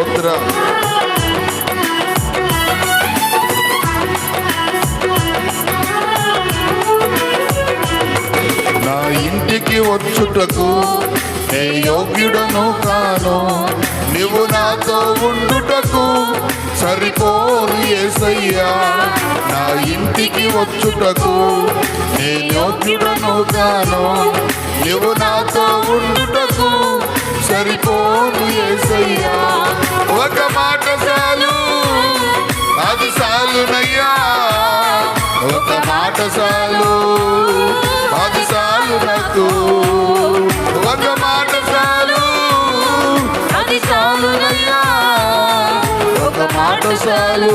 స్తోత్రం నా ఇంటికి వచ్చుటకు నే యోగ్యుడను కాను. నువ్వు నాతో ఉండుటకు సరిపోను ఏసయ్యా. నా ఇంటికి వచ్చుటకు నే యోగ్యుడను కాను. నువ్వు నాతో ఉండుటకు సరిపోను ఏసయ్యా. ఒక మాట చాలు. అది చాలునయ్యా. ఒక మాట చాలు. అది చాలు నాకు ఒక మాట చాలు. అది చాలునయ్యా. ఒక మాట చాలు.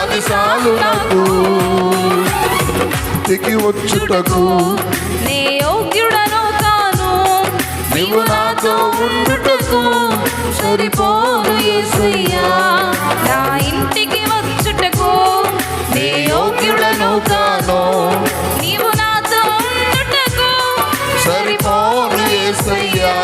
అది చాలు నాకు దిగి వచ్చుటకు నే యోగ్యుడను కాను నీవు నాతో ఉండుటకు సరిపోను ఏసయ్యా నా ఇంటికి వచ్చుటకు నీ యోగ్యుడను కాను. నీవు నాతో ఉండుటకు సరిపోను ఏసయ్యా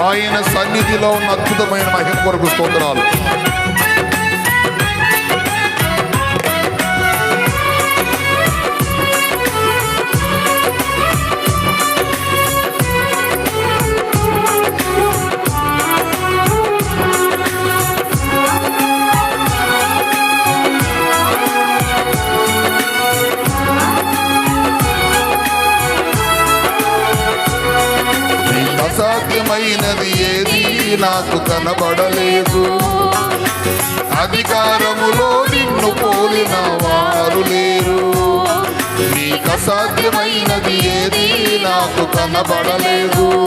ఆయన సన్నిధిలో ఉన్న అద్భుతమైన మహిమ కొరకు స్తోత్రాలు. అసాధ్యమైనది ఏది నాకు కనబడలేదు. అధికారములో నిన్ను పోలిన వారు లేరు. నీకు అసాధ్యమైనది ఏది నాకు కనబడలేదు.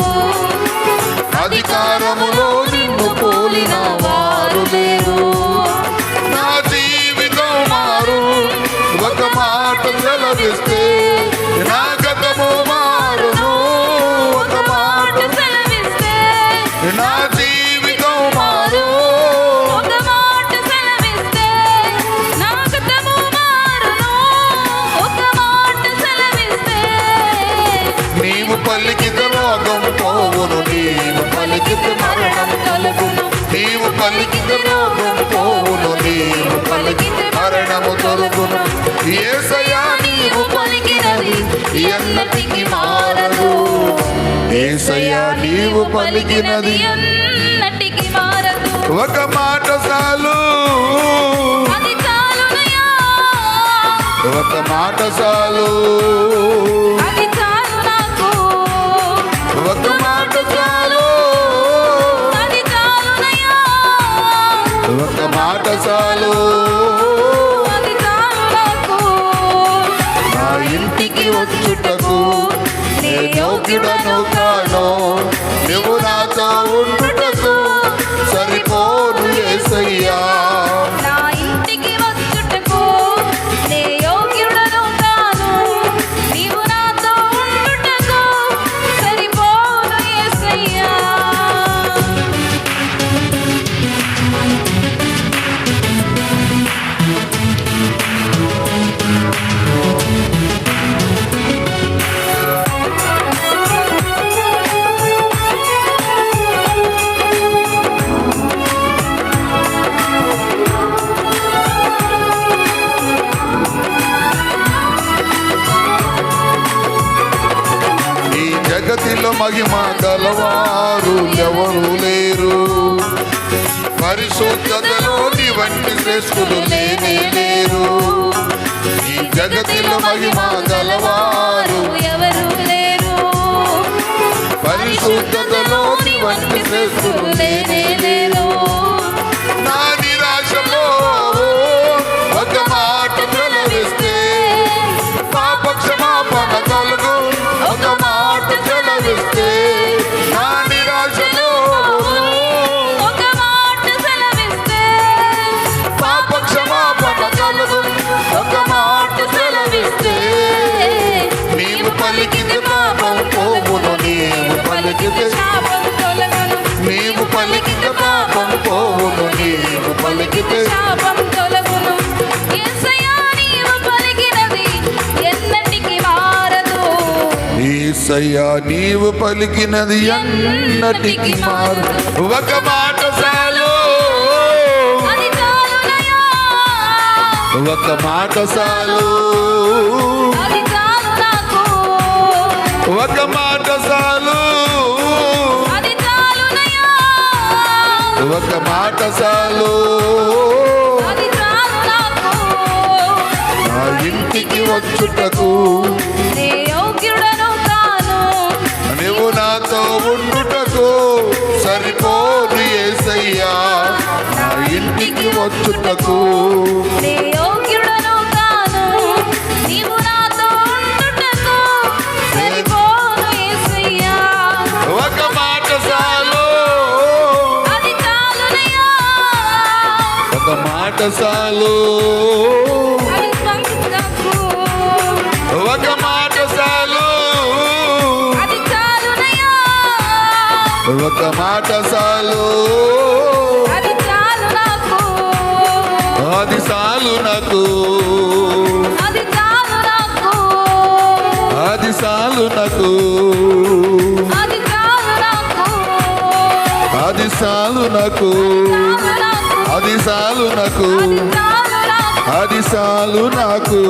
అధికారములో నిన్ను పోలిన వారు లేరు. నా జీవితం మారు. ఒక మాట సెలవిస్తే పలికిత రోగం పోవును నీవు పలికిత మరణము తొలగును. ఏసయా నీవు పలికినది ఎన్నటికి మారదు. ఏసయ్యా నీవు పలికినది ఎన్నటికి మారదు. ఒక మాట చాలు. ఒక మాట చాలు. చాలు. నా ఇంటికి వచ్చుటకు నే యోగ్యుడను కాను నువ్వు నాతో మహిమ గలవారు ఎవరు లేరు? పరిశుద్ధతలో వంటి శ్రేష్ఠులు లేనే లేరు. ఈ జగతిలో మహిమ గలవారు ఎవరు లేరు? పరిశుద్ధతలో వంటి శ్రేష్ఠులు ఈసయ్యా నీవు పలికినది ఎన్నటికి మారు ఒక మాట చాలు. ఒక మాట చాలు. అది చాలు నాకు. ఒక మాట చాలు. అది చాలునయ్యా ఒక మాట చాలు. అది చాలు నాకు. నా ఇంటికి వచ్చుటకు యోగ్యుడను నాతో ఉండుటకు సరిపోదు ఏసయ్యా. నా ఇంటికి వచ్చుటకు. కాను ఒక మాట చాలు. అది చాలు నాకు. అది చాలు నాకు. అది చాలు నాకు. అది చాలు నాకు. అది చాలు నాకు.